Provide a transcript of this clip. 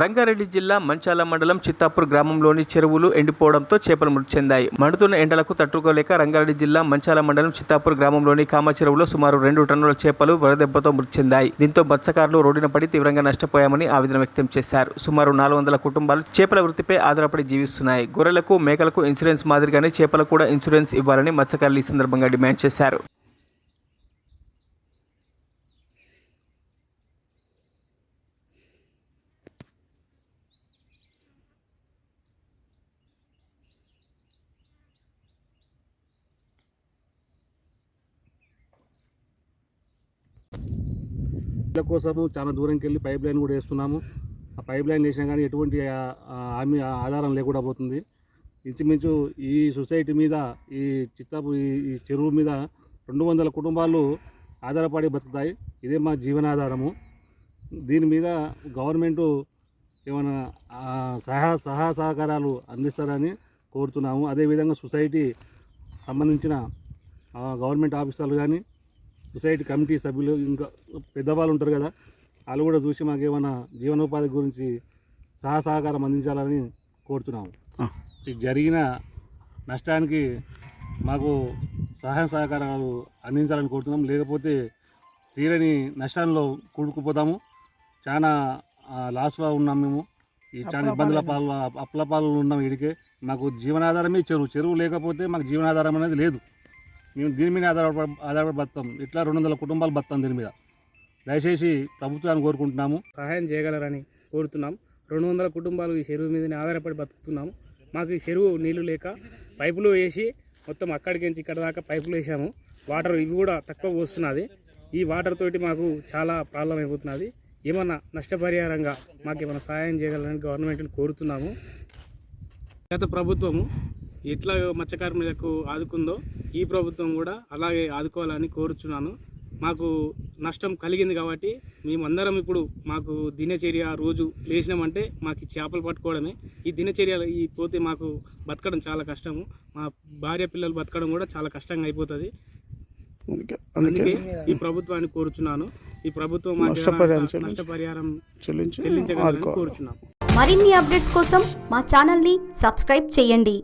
రంగారెడ్డి జిల్లా మంచాల మండలం చిత్తాపూర్ గ్రామంలోని చెరువులు ఎండిపోవడంతో చేపలు మృతి చెందాయి. మండుతున్న ఎండలకు తట్టుకోలేక రంగారెడ్డి జిల్లా మంచాల మండలం చిత్తాపూర్ గ్రామంలోని కామ చెరువులో సుమారు రెండు టన్నుల చేపలు వరదెబ్బతో మృతి చెందాయి. దీంతో మత్స్యకారులు రోడ్డున పడి తీవ్రంగా నష్టపోయామని ఆవేదన వ్యక్తం చేశారు. సుమారు నాలుగు వందల కుటుంబాలు చేపల వృత్తిపై ఆధారపడి జీవిస్తున్నాయి. గొర్రెలకు మేకలకు ఇన్సూరెన్స్ మాదిరిగానే చేపలకు కూడా ఇన్సూరెన్స్ ఇవ్వాలని మత్స్యకారులు ఈ సందర్భంగా డిమాండ్ చేశారు. ఇళ్ళ కోసము చాలా దూరంకి వెళ్ళి పైప్ లైన్ కూడా వేస్తున్నాము. ఆ పైప్ లైన్ వేసినా కానీ ఎటువంటి హామీ ఆధారం లేకుండా పోతుంది. ఇంచుమించు ఈ సొసైటీ మీద ఈ చిత్తాపు ఈ చెరువు మీద రెండు వందల కుటుంబాలు ఆధారపడి బతుకుతాయి. ఇదే మా జీవనాధారము. దీని మీద గవర్నమెంటు ఏమైనా సహా సహా సహకారాలు అందిస్తారని కోరుతున్నాము. అదేవిధంగా సొసైటీ సంబంధించిన గవర్నమెంట్ ఆఫీసర్లు కానీ సొసైటీ కమిటీ సభ్యులు ఇంకా పెద్దవాళ్ళు ఉంటారు కదా వాళ్ళు కూడా చూసి మాకు ఏమైనా జీవనోపాధి గురించి సహా సహకారం అందించాలని కోరుతున్నాము. ఈ జరిగిన నష్టానికి మాకు సహాయ సహకారాలు అందించాలని కోరుతున్నాం. లేకపోతే తీరని నష్టాల్లో కూడుకుపోతాము. చాలా లాస్లో ఉన్నాం మేము. ఈ చాలా ఇబ్బందుల పాలు అప్పుల పాలు ఉన్నాం వీడికే మాకు జీవనాధారమే చెరువు. చెరువు లేకపోతే మాకు జీవనాధారం అనేది లేదు. మేము దీని మీద ఆధారపడి ఆధారపడి బతాం ఇట్లా రెండు వందల కుటుంబాలు బతాం దీని మీద. దయచేసి ప్రభుత్వాన్ని కోరుకుంటున్నాము. సహాయం చేయగలరని కోరుతున్నాం. రెండు వందల కుటుంబాలు ఈ చెరువు మీదనే ఆధారపడి బతుకుతున్నాము. మాకు ఈ చెరువు నీళ్ళు లేక పైపులు వేసి మొత్తం అక్కడికి నుంచి ఇక్కడ దాకా పైపులు వేసాము. వాటర్ ఇవి కూడా తక్కువ వస్తున్నది ఈ వాటర్ తోటి మాకు చాలా ప్రాబ్లం అయిపోతున్నది. ఏమన్నా నష్టపరిహారంగా మాకు ఏమైనా సహాయం చేయగలరని గవర్నమెంట్ని కోరుతున్నాము. గత ప్రభుత్వము ఎట్లా మత్స్యకారులకు ఆదుకుందో ఈ ప్రభుత్వం కూడా అలాగే ఆదుకోవాలని కోరుచున్నాను. మాకు నష్టం కలిగింది కాబట్టి మేమందరం ఇప్పుడు మాకు దినచర్య రోజు లేచినామంటే మాకు చేపలు పట్టుకోవడమే. ఈ దినచర్య ఈ పోతే మాకు బతకడం చాలా కష్టము. మా భార్య పిల్లలు బతకడం కూడా చాలా కష్టంగా అయిపోతుంది. అందుకే ఈ ప్రభుత్వాన్ని కోరుచున్నాను. ఈ ప్రభుత్వం మాకు నష్టపరిహారం ఏమైనా చెల్లించు. నష్టపరిహారం చెల్లించి చెల్లించగలరని ఆదుకోవాలి కోరుచున్నాము మరిన్ని అప్డేట్స్ కోసం మా ఛానల్ని సబ్స్క్రైబ్ చేయండి.